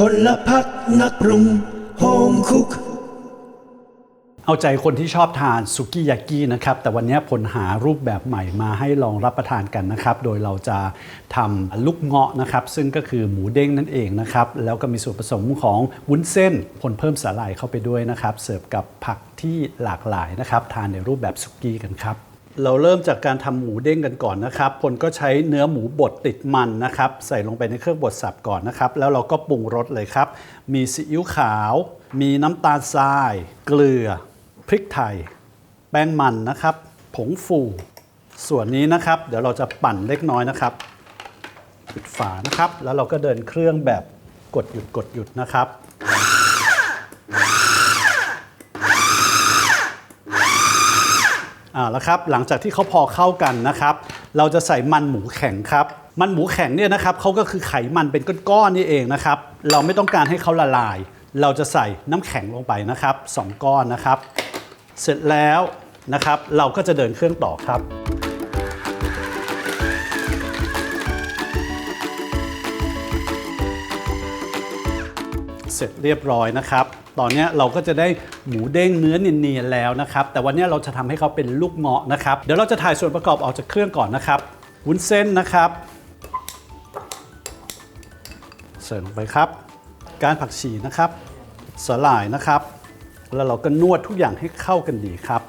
พลพักนักปรุงโฮมคุก เอาใจคนที่ชอบทานสุกี้ยากินะครับ แต่วันนี้ผลหารูปแบบใหม่มาให้ลองรับประทานกันนะครับ โดยเราจะทำลูกเงาะนะครับ ซึ่งก็คือหมูเด้งนั่นเองนะครับ แล้วก็มีส่วนผสมของวุ้นเส้น ผลเพิ่มสาหร่ายเข้าไปด้วยนะครับ เสิร์ฟกับผักที่หลากหลายนะครับ ทานในรูปแบบสุกี้กันครับ เราเริ่มจากการทำหมูเด้งกันก่อนนะครับพลก็ใช้เนื้อหมูบดติดมันนะครับ ใส่ลงไปในเครื่องบดสับก่อนนะครับ แล้วเราก็ปรุงรสเลยครับ มีซีอิ๊วขาว มีน้ำตาลทราย เกลือ พริกไทย แป้งมันนะครับ ผงฟู ส่วนนี้นะครับ เดี๋ยวเราจะปั่นเล็กน้อยนะครับ ปิดฝานะครับ แล้วเราก็เดินเครื่องแบบกดหยุดกดหยุดนะครับ อ่าแล้วครับหลังจากที่เขาพอเข้ากันนะครับ เราจะใส่มันหมูแข็งครับ มันหมูแข็งเนี่ยนะครับเขาก็คือไขมันเป็นก้อนๆนี่เองนะครับ เราไม่ต้องการให้เขาละลาย เราจะใส่น้ำแข็งลงไปนะครับสองก้อนนะครับ เสร็จแล้วนะครับ เราก็จะเดินเครื่องต่อครับ เสร็จเรียบร้อยนะครับ ตอนนี้เราก็จะได้หมูเด้งเนื้อเนียนๆแล้วนะครับ แต่วันนี้เราจะทำให้เขาเป็นลูกเงาะนะครับ เดี๋ยวเราจะถ่ายส่วนประกอบออกจากเครื่องก่อนนะครับ วุ้นเส้นนะครับ เสร์ฟลงไปครับ การผักชีนะครับ สลายนะครับ แล้วเราก็นวดทุกอย่างให้เข้ากันดีครับ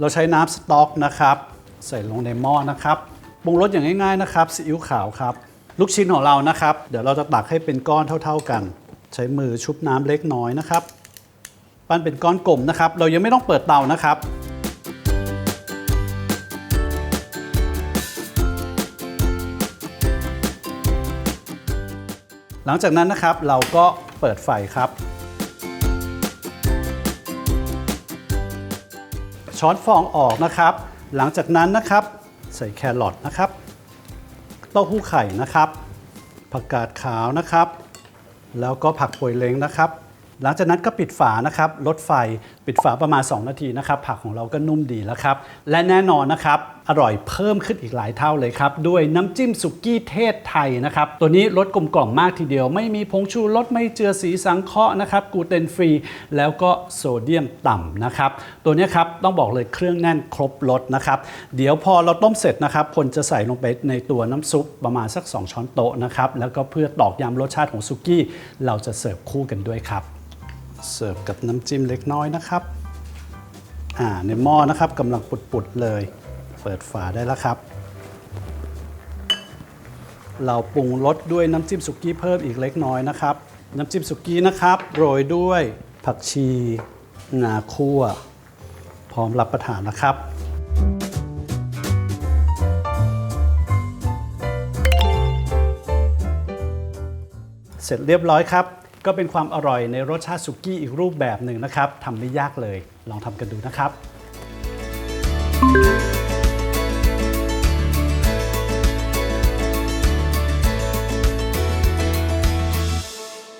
เราใช้น้ำสต๊อกนะครับ ใส่ลงในหม้อนะครับปรุงรสอย่างง่ายๆนะครับซีอิ๊วขาวครับ ลูกชิ้นของเรานะครับ เดี๋ยวเราจะตักให้เป็นก้อนเท่า ๆกัน ใช้มือชุบน้ำเล็กน้อยนะครับ ปั้นเป็นก้อนกลมนะครับ เรายังไม่ต้องเปิดเตานะครับหลังจากนั้นนะครับเราก็เปิดไฟครับ ช้อนฟองออกนะครับ หลังจากนั้นนะครับ ใส่แครอทนะครับเต้าหู้ไข่นะครับ ผักกาดขาวนะครับ แล้วก็ผักโปยเล้งนะครับ หลังจากนั้นก็ปิดฝานะครับลดไฟปิดฝาประมาณ 2 นาทีนะครับผักของเราก็นุ่มดีแล้วครับ และแน่นอนนะครับอร่อยเพิ่มขึ้นอีกหลายเท่าเลยครับ ด้วยน้ำจิ้มสุกี้เทศไทยนะครับ ตัวนี้รสกลมกล่อมมากทีเดียว ไม่มีผงชูรสไม่เจือสีสังเคราะห์นะครับกลูเตนฟรี แล้วก็โซเดียมต่ำนะครับ ตัวนี้ครับต้องบอกเลยเครื่องแน่นครบรสนะครับ เดี๋ยวพอเราต้มเสร็จนะครับพลจะใส่ลงไปในตัวน้ำซุปประมาณสัก 2 ช้อนโต๊ะนะครับแล้วก็เพื่อตอกย้ำรสชาติของสุกี้เราจะเสิร์ฟคู่กันด้วยครับ เสิร์ฟกับน้ำจิ้มเล็กน้อยนะครับ อ่าในหม้อนะครับกำลังปุดๆเลย เปิดฝาได้แล้วครับ เราปรุงรสด้วยน้ำจิ้มสุกี้เพิ่มอีกเล็กน้อยนะครับ น้ำจิ้มสุกี้นะครับโรยด้วยผักชีงาคั่ว พร้อมรับประทานนะครับเสร็จเรียบร้อยครับ ก็เป็นความอร่อยในรสชาติสุกี้อีกรูปแบบหนึ่งนะครับทำไม่ยากเลย ลองทำกันดูนะครับ